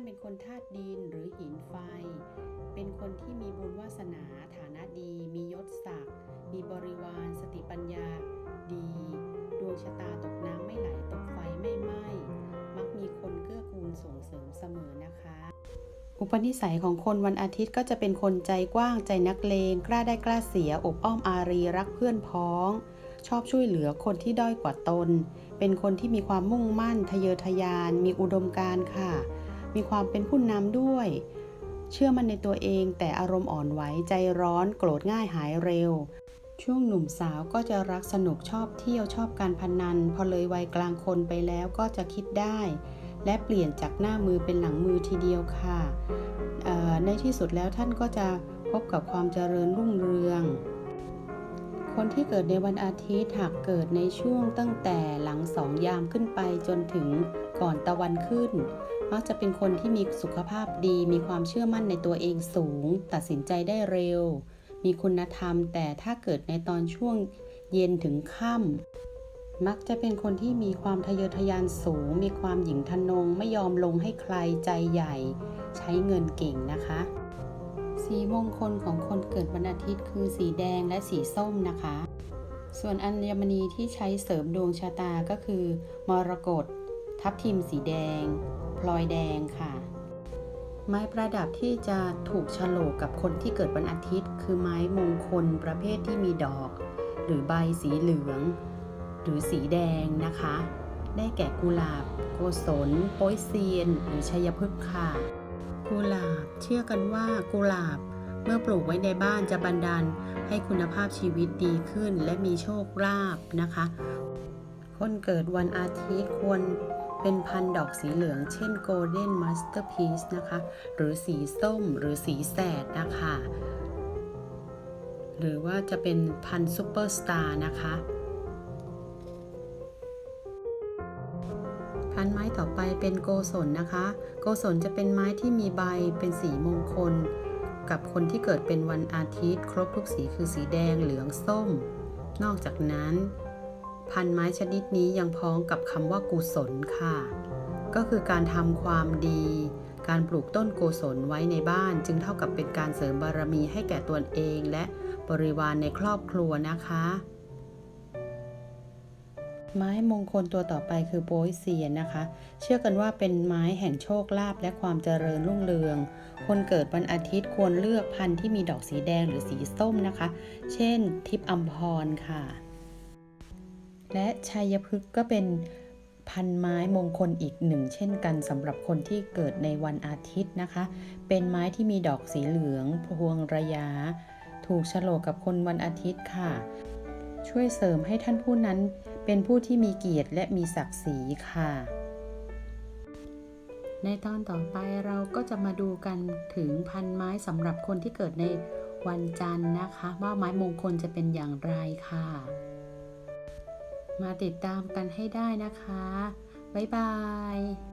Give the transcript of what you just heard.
านเป็นคนธาตุดินหรือหินไฟ เป็นคนที่มีบุญวาสนาฐานะดี มียศศักดิ์มีบริวาร สติปัญญา ดี ดวงชะตาตกน้ำไม่ไหลตกไฟไม่ไหม้มักมีคนเกื้อกูลส่งเสริมเสมอนะคะ อุปนิสัยของคนวันอาทิตย์ก็จะเป็นคนใจกว้างใจนักเลง กล้าได้กล้าเสีย อบอ้อมอารีรักเพื่อนพ้อง ชอบช่วยเหลือคนที่ด้อยกว่าตน เป็นคนที่มีความมุ่งมั่น ทะเยอทะยาน มีอุดมการณ์ค่ะ มีความเป็นผู้นำด้วย เชื่อมั่นในตัวเองแต่อารมณ์อ่อนไหวใจร้อนโกรธง่ายหายเร็ว ช่วงหนุ่มสาวก็จะรักสนุกชอบเที่ยวชอบการพนัน พอเลยวัยกลางคนไปแล้วก็จะคิดได้ และเปลี่ยนจากหน้ามือเป็นหลังมือทีเดียวค่ะ ในที่สุดแล้วท่านก็จะพบกับความเจริญรุ่งเรืองคนที่เกิดในวันอาทิตย์หากเกิดในช่วงตั้งแต่หลังสองยามขึ้นไปจนถึงก่อนตะวันขึ้น มักจะเป็นคนที่มีสุขภาพดี มีความเชื่อมั่นในตัวเองสูง ตัดสินใจได้เร็ว มีคุณธรรม แต่ถ้าเกิดในตอนช่วงเย็นถึงค่ำมักจะเป็นคนที่มีความทะเยอทะยานสูง มีความหยิ่งทะนง ไม่ยอมลงให้ใครใจใหญ่ ใช้เงินเก่งนะคะ สีมงคลของคนเกิดวันอาทิตย์คือสีแดงและสีส้มนะคะ ส่วนอัญมณีที่ใช้เสริมดวงชะตาก็คือ มรกตทับทิมสีแดง พลอยแดงค่ะ ไม้ประดับที่จะถูกฉลกกับคนที่เกิดวันอาทิตย์ คือไม้มงคลประเภทที่มีดอก หรือใบสีเหลือง หรือสีแดงนะคะ ได้แก่กุหลาบ โกศลโป้ยเซียน หรือชัยพฤกษ์ค่ะ กุหลาบเชื่อกันว่ากุหลาบเมื่อปลูกไว้ในบ้านจะบันดาลให้คุณภาพชีวิตดีขึ้นและมีโชคลาภนะคะ คนเกิดวันอาทิตย์ควร เป็นพันดอกสีเหลืองเช่น Golden Masterpiece นะคะ หรือสีส้มหรือสีแสดนะคะ หรือว่าจะเป็นพันซูเปอร์สตาร์นะคะ พันไม้ต่อไปเป็นโกศลนะคะ โกศลจะเป็นไม้ที่มีใบเป็นสีมงคล กับคนที่เกิดเป็นวันอาทิตย์ ครบทุกสีคือสีแดงเหลืองส้ม นอกจากนั้น พันไม้ชนิดนี้ยังพ้องกับคำว่ากุศลค่ะ ก็คือการทำความดี การปลูกต้นโกศลไว้ในบ้านจึงเท่ากับเป็นการเสริมบารมีให้แก่ตนเองและบริวารในครอบครัวนะคะ ไม้มงคลตัวต่อไปคือโปยเซียนนะคะ เชื่อกันว่าเป็นไม้แห่งโชคลาภและความเจริญรุ่งเรือง คนเกิดวันอาทิตย์ควรเลือกพันธุ์ที่มีดอกสีแดงหรือสีส้มนะคะ เช่น ทิพอัมพรค่ะ และชัยพฤกษ์ก็เป็นพันไม้มงคลอีกหนึ่งเช่นกันสำหรับคนที่เกิดในวันอาทิตย์นะคะ เป็นไม้ที่มีดอกสีเหลือง พวงระยะ ถูกฉลกกับคนวันอาทิตย์ค่ะ ช่วยเสริมให้ท่านผู้นั้นเป็นผู้ที่มีเกียรติและมีศักดิ์ศรีค่ะ ในตอนต่อไปเราก็จะมาดูกันถึงพันไม้สำหรับคนที่เกิดในวันจันทร์นะคะ ว่าไม้มงคลจะเป็นอย่างไรค่ะ มาติดตามกันให้ได้นะคะ บ๊ายบาย